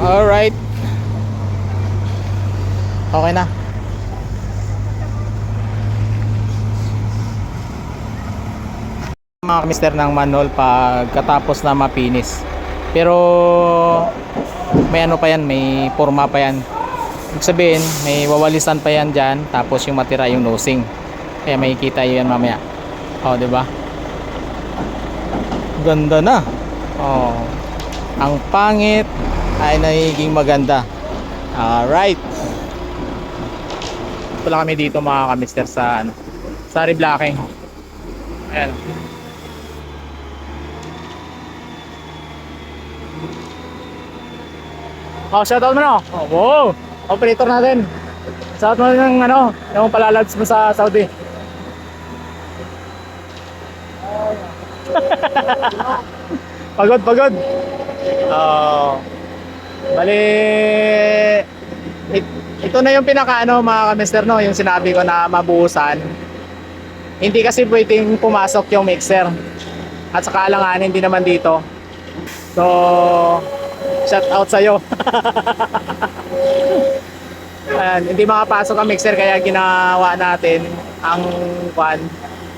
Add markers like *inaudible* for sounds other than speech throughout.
Alright. Okay na. Mga mister ng manhole pagkatapos na mapinis. Pero may ano pa yan, may forma pa yan. Ibig sabihin, may wawalisan pa yan dyan, tapos yung matira yung nosing. Kaya makikita yun mamaya. O, di ba? Ganda na. Oh. Ang pangit ay nagiging maganda. Alright. Lang kami dito mga kamister sa ano, sa reblocking. Ayan. Oh, shoutout mo na. Oh, wow. Operator natin. Shoutout mo ng ano, yung palalabs mo sa Saudi. *laughs* pagod, pagod. Oh. Bali it- ito na yung pinaka ano mga kamister no, yung sinabi ko na mabuhusan. Hindi kasi pwedeng pumasok yung mixer. At saka alanganin din naman dito. So, shout out sa'yo. Ayan, hindi makapasok ang mixer kaya ginawa natin ang kwan,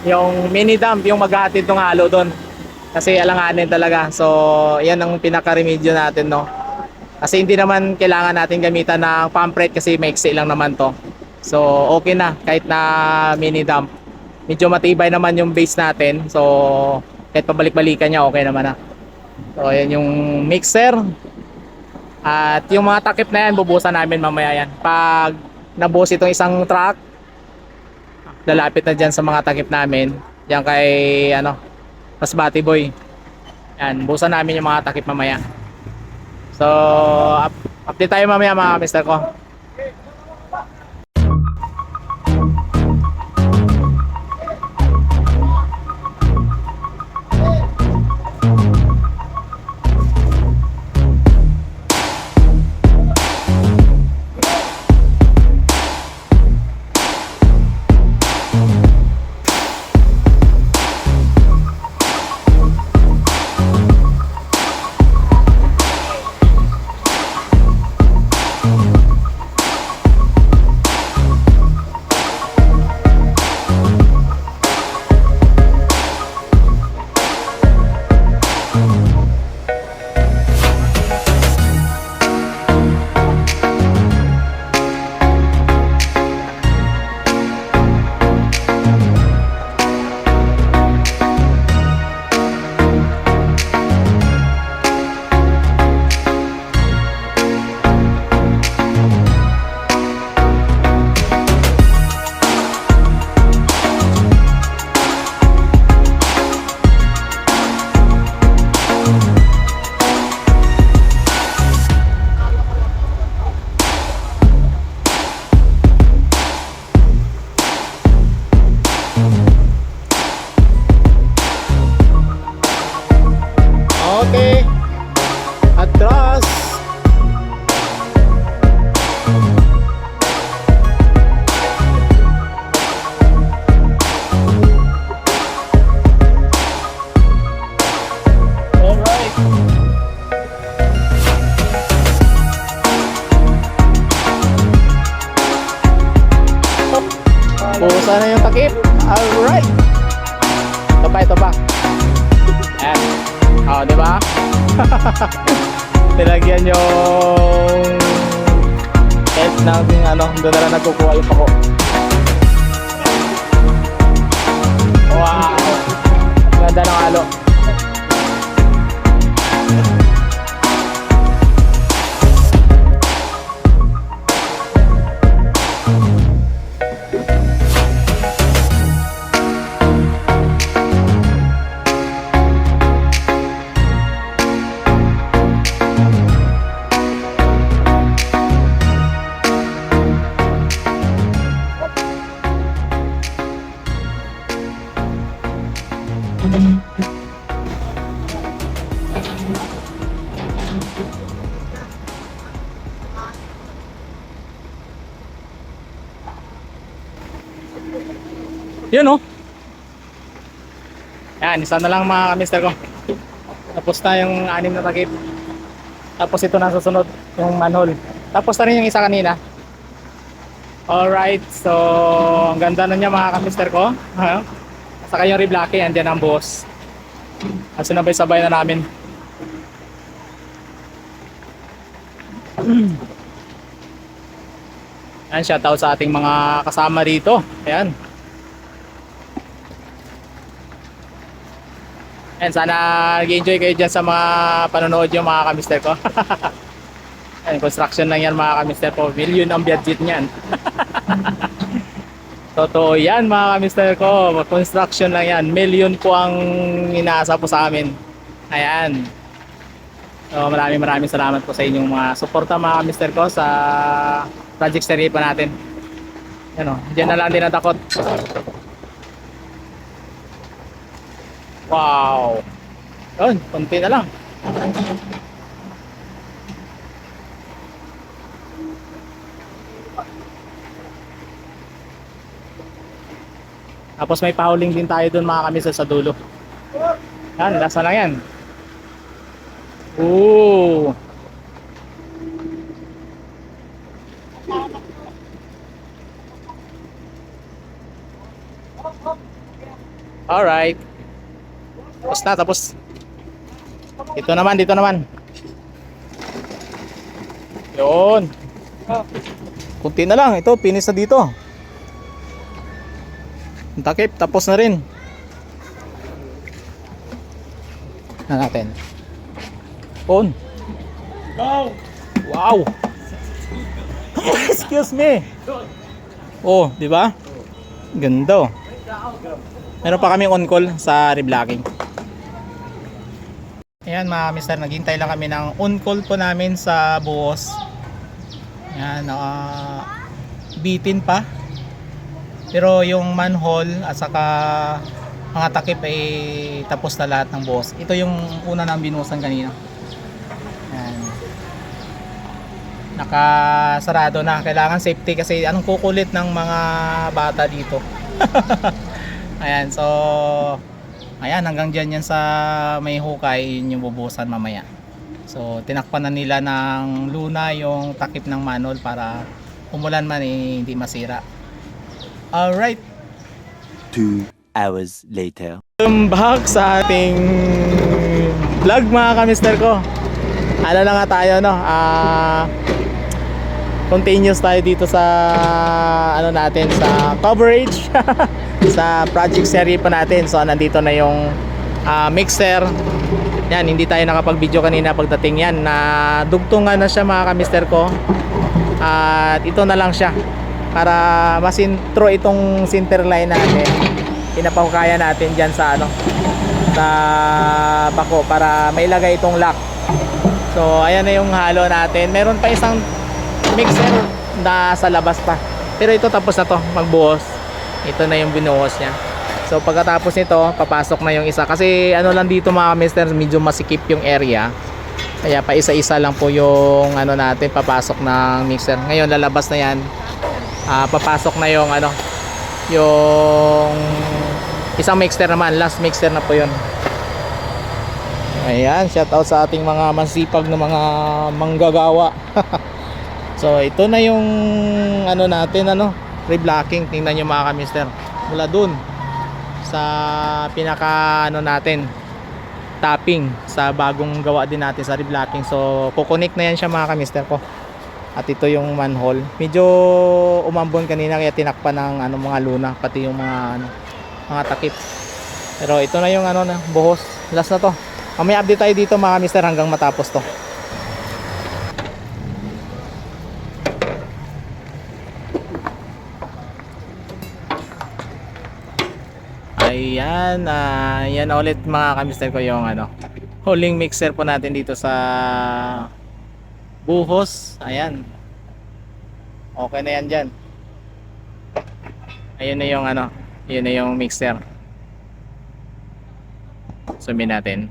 yung mini dump, yung maghahatid ng halo doon. Kasi alanganin talaga. So, yan ang pinaka-remedyo natin, no. Kasi hindi naman kailangan natin gamitan ng pump rate kasi maiksi lang naman to. So, okay na kahit na mini dump. Medyo matibay naman yung base natin. So, kahit pabalik-balikan niya, okay naman na. So, yan yung mixer. At yung mga takip na yan, bubusan namin mamaya yan. Pag nabuhos itong isang truck, lalapit na dyan sa mga takip namin. Yan kay, ano, Masbati Boy. Yan, busan namin yung mga takip mamaya. So, up, update tayo mamaya mga mister ko. Oh, di ba? *laughs* Nilagyan yung head ng ano, doon na lang nagkukuha yung pako. Wow! Ganda ng halo. Yan, isa na lang mga kamister ko. Tapos na yung anim na takip. Tapos ito na susunod, yung manhole. Tapos na rin yung isa kanina. Alright, so ang ganda na niya mga kamister ko. Ha? Saka yung reblocking, andyan ang boss. At sinabay-sabay na namin. Ayan, shoutout sa ating mga kasama rito. Ayan. Ayan, sana nag-enjoy kayo dyan sa mga panonood yung mga kamister ko. *laughs* Ayan, construction lang yan mga kamister ko. Million ang budget niyan. *laughs* Totoo yan mga kamister ko. Construction lang yan. Million po ang inaasa po sa amin. Ayan. So maraming maraming salamat po sa inyong mga suporta mga kamister ko sa project series pa natin. Yan o. Diyan na lang din natakot. Wow. Yun, konti na lang. Tapos may pahuling din tayo doon mga kamister sa dulo. Yan, lasa lang yan. Ooh. Alright. Tapos na, tapos. Ito naman, dito naman. Yun. Kunti na lang. Ito, finish na dito. Takip, tapos na rin. Na natin. On. Go! Wow. *laughs* Excuse me. Oh, di ba? Ganda. oh. Meron pa kaming on call sa reblocking. Ayan mga mister, naghintay lang kami ng on call po namin sa buhos. Ayan, naka bitin pa. Pero yung manhole at saka mga takip ay tapos na lahat ng buhos. Ito yung una nang binuhusan kanina. Ayan. Nakasarado na. Kailangan safety kasi anong kukulit ng mga bata dito. *laughs* Ayan, so ayan hanggang dyan yan sa may hukay yun yung bubusan mamaya. So tinakpan na nila ng luna yung takip ng manhole para umulan man eh, hindi masira. Alright, Two hours later. Welcome back sa ating vlog mga kamister ko. Ano na nga tayo no? Ah continuous tayo dito sa ano natin sa coverage *laughs* sa project series pa natin. So nandito na yung ah, mixer. Yan, hindi tayo nakapag-video kanina pagdating yan. Na dugtungan na siya mga kamister ko. At ito na lang siya. Para masintro itong center line natin. Pinapahukaya natin dyan sa ano sa bako para mailagay itong lock. So ayan na yung halo natin. Meron pa isang mixer na sa labas pa. Pero ito tapos na to. Magbuhos ito na yung binuhos niya. So pagkatapos nito papasok na yung isa. Kasi ano lang dito mga mister medyo masikip yung area. Kaya pa isa-isa lang po yung ano natin papasok ng mixer. Ngayon lalabas na yan. Ah, papasok na yung ano yung isang mixer naman. Last mixer na po yun. Ayan shout out sa ating mga masipag na mga manggagawa. *laughs* So ito na yung ano natin ano reblocking tingnan nyo mga kamister mula dun sa pinaka ano natin tapping sa bagong gawa din natin sa reblocking so kukonek na yan siya mga kamister ko at ito yung manhole. Medyo umambon kanina kaya tinakpan ng ano mga luna pati yung mga ano, mga takip. Pero ito na yung ano na buhos. Last na to. Mamaya update tayo dito mga mister hanggang matapos to. Ah, yan na ulit mga kamister ko yung ano, huling mixer po natin dito sa buhos. Ayan. Okay na yan dyan. Ayun na yung ano, yun na yung mixer. Sumin natin.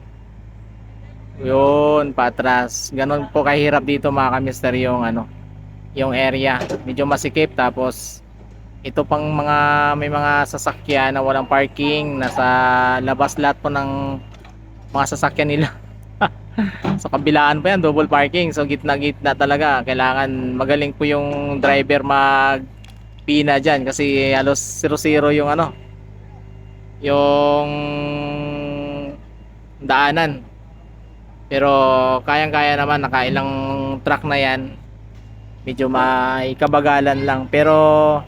Yun, patras. Ganon po kahirap dito mga kamister yung ano, yung area. Medyo masikip tapos ito pang mga may mga sasakyan na walang parking nasa labas lahat po ng mga sasakyan nila *laughs* Sa kabilaan pa yan, double parking. So gitna-gitna talaga. Kailangan magaling po yung driver mag pina dyan kasi halos 0-0 yung ano yung daanan. Pero kayang-kaya naman nakailang truck na yan. Medyo may kabagalan lang pero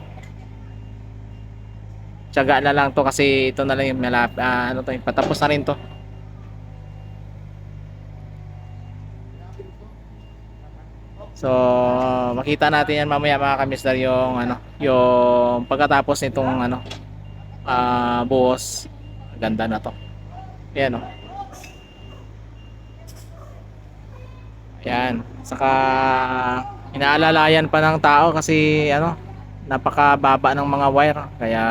tiyaga na lang to kasi ito na lang yung malap, ah, ano to, patapos na rin to. So, makita natin yan mamaya mga kamister yung ano, yung pagkatapos nitong ano, ah buhos. Ganda na to. Ayan oh. Ayan. Saka inaalalayan pa ng tao kasi ano, napakababa ng mga wire kaya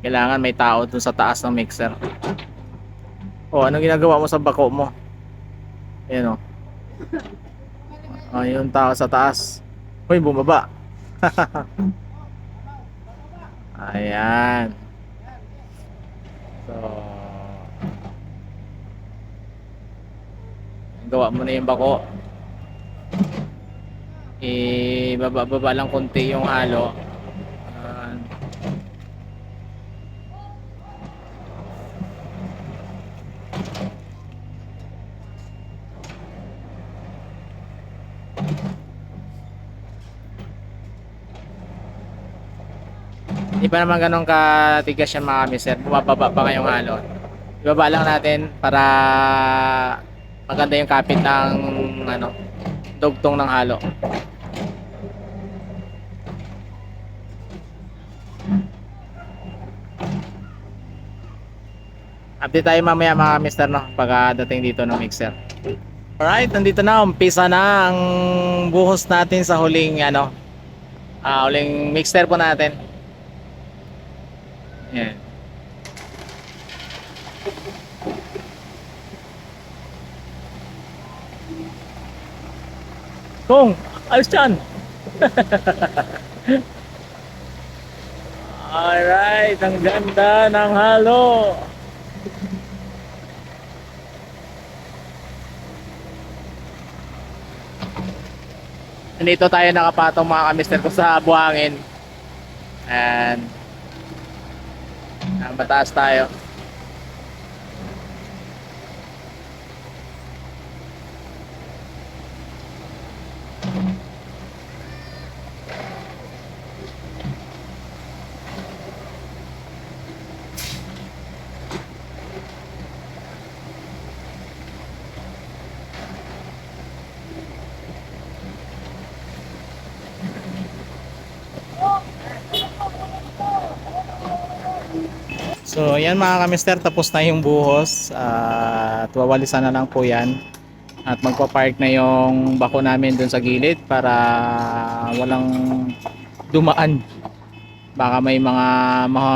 kailangan may tao dun sa taas ng mixer. Oh, ano ginagawa mo sa bako mo? Ayan oh. Oh, yung tao sa taas. Hoy, bumaba. *laughs* Ayan. So, gawa mo na yung bako. Ibaba-baba lang konti yung halo. Ayan. Hindi pa naman ganun katigas yan mga mister. Bumababa pa ngayong halo. Ibaba lang natin para maganda yung kapit ng ano, dugtong ng halo. Update tayo mamaya mga mister no pagdating dito ng mixer. Alright, nandito na. Umpisa na ang buhos natin sa huling ano, ah huling mixer po natin. Yan. Kung, alis dyan. Alright, ang ganda ng halo. Nandito tayo nakapatong mga kamister ko sa buhangin. And Ah, mataas tayo. So, yan mga kamister, tapos na yung buhos. At wawalisan na lang po yan. At magpa-park na yung bako namin dun sa gilid para walang dumaan. Baka may mga mga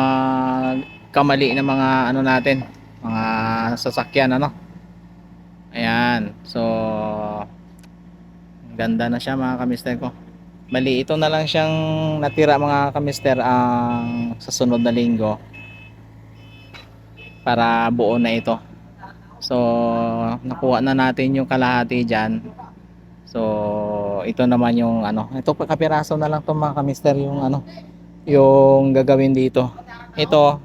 kamali na mga ano natin, mga sasakyan ano. Ayan. So, ganda na siya mga kamister ko. Mali, ito na lang siyang natira mga kamister ang sa sunod na linggo para buo na ito. So, nakuha na natin yung kalahati dyan. So, ito naman yung ano, ito kapiraso na lang to mga kamister yung ano, yung gagawin dito. Ito,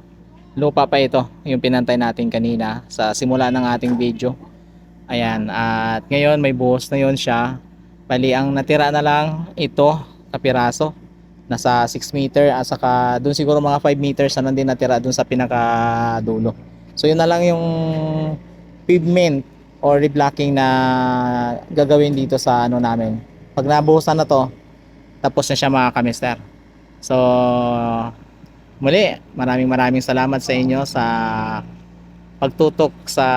lupa pa ito, yung pinantay natin kanina sa simula ng ating video. Ayan, at ngayon may buhos na yon siya. Bali, ang natira na lang ito, kapiraso. Nasa 6 meter at saka doon siguro mga 5 meters na din natira doon sa pinakadulo. So yun na lang yung pavement or reblocking na gagawin dito sa ano namin. Pag nabuhusan na to, tapos na siya mga kamister. So muli, maraming maraming salamat sa inyo sa pagtutok sa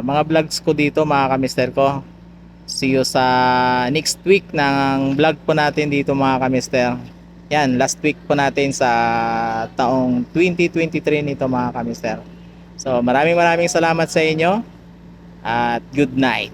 mga vlogs ko dito mga kamister ko. See you sa next week ng vlog po natin dito mga kamister. Yan, last week po natin sa taong 2023 nito mga kamister. So maraming maraming salamat sa inyo at good night.